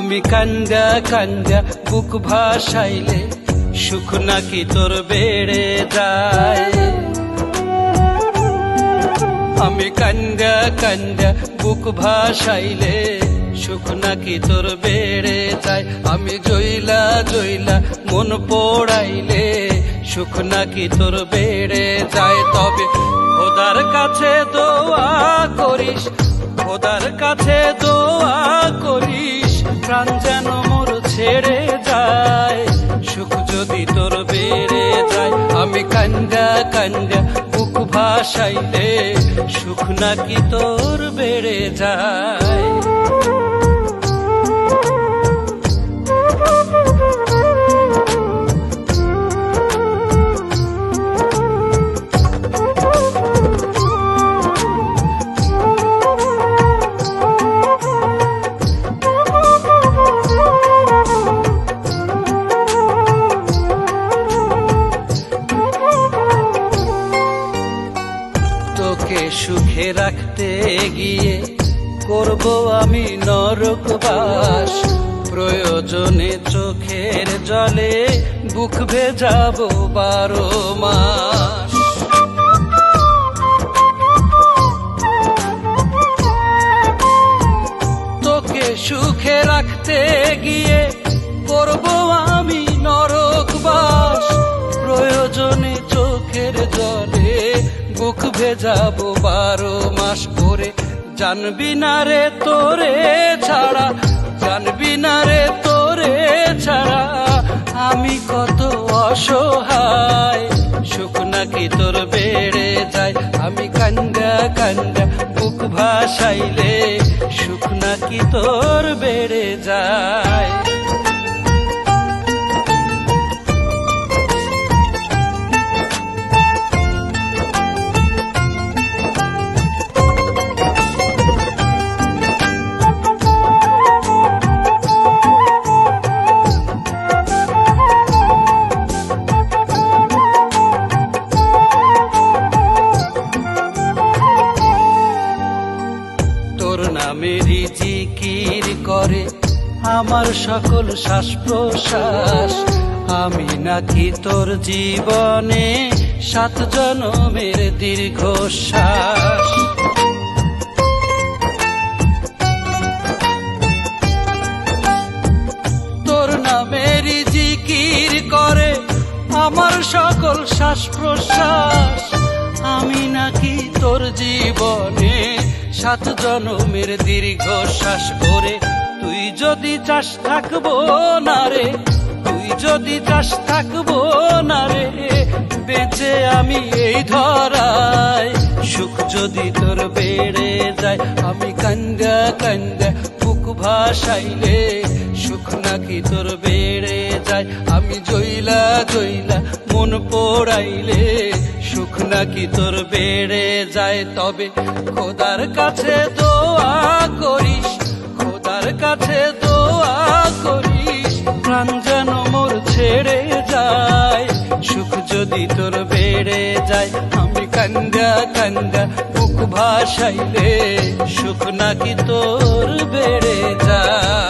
কান্দা কান্দা বুক ভাসাইলে, সুখ নাকি তোর বেড়ে যায়? আমি কান্দা কান্দা বুক ভাসাইলে, সুখ নাকি তোর বেড়ে যায়? আমি জইলা জইলা মন পোড়াইলে, সুখ নাকি তোর বেড়ে যায়? তবে খোদার কাছে দোয়া করিস, খোদার কাছে দোয়া প্রাণ যেন মোর ছেড়ে যায়, সুখ যদি তোর বেড়ে যায়, আমি কান্দা কান্দা বুক ভাসাইলে সুখ নাকি তোর বেড়ে যায়। রাখতে গিয়ে করব আমি নরক বাস। প্রয়োজনে চোখের জলে বুক ভেজাবো বারো মাস। তোকে সুখে রাখতে গিয়ে করব আমি নরক বাস। প্রয়োজনে চোখের জলে বুক ভেজাবো বারো জানবি না রে তোরে ছাড়া, জানবি না রে তোরে ছাড়া। আমি কত অসহায়, সুখ নাকি তোর বেড়ে যায়। আমি কান্দা কান্দা বুক ভাসাইলে, সুখ নাকি তোর বেড়ে যায়। নামেরই জিকির করে আমার সকল শ্বাস প্রশ্বাস আমি নাকি তোর জীবনে সাত জনমের দীর্ঘশ্বাস? তোর নামেরই জিকির করে আমার সকল শ্বাস প্রশ্বাস আমি নাকি তোর জীবনে সাত জনমের দীর্ঘ শ্বাস করে তুই যদি চাষ থাকব না রে, তুই যদি চাষ থাকব না রে, বেঁচে আমি এই ধরায়, সুখ যদি তোর বেড়ে যায়, আমি কান্দা কান্দা ভাসাইলে সুখ নাকি তোর বেড়ে যায়? আমি জইলা জইলা মন পোড়াইলে সুখ নাকি তোর বেড়ে যায়? তবে খোদার কাছে দোয়া করিস, খোদার কাছে দোয়া করিস, প্রাণ যেন মোর ছেড়ে যায়। সুখ যদি তোর বেড়ে যায়, আমি কান্দা কান্দা ভাসাইলে সুখ নাকি তোর বেড়ে যায়?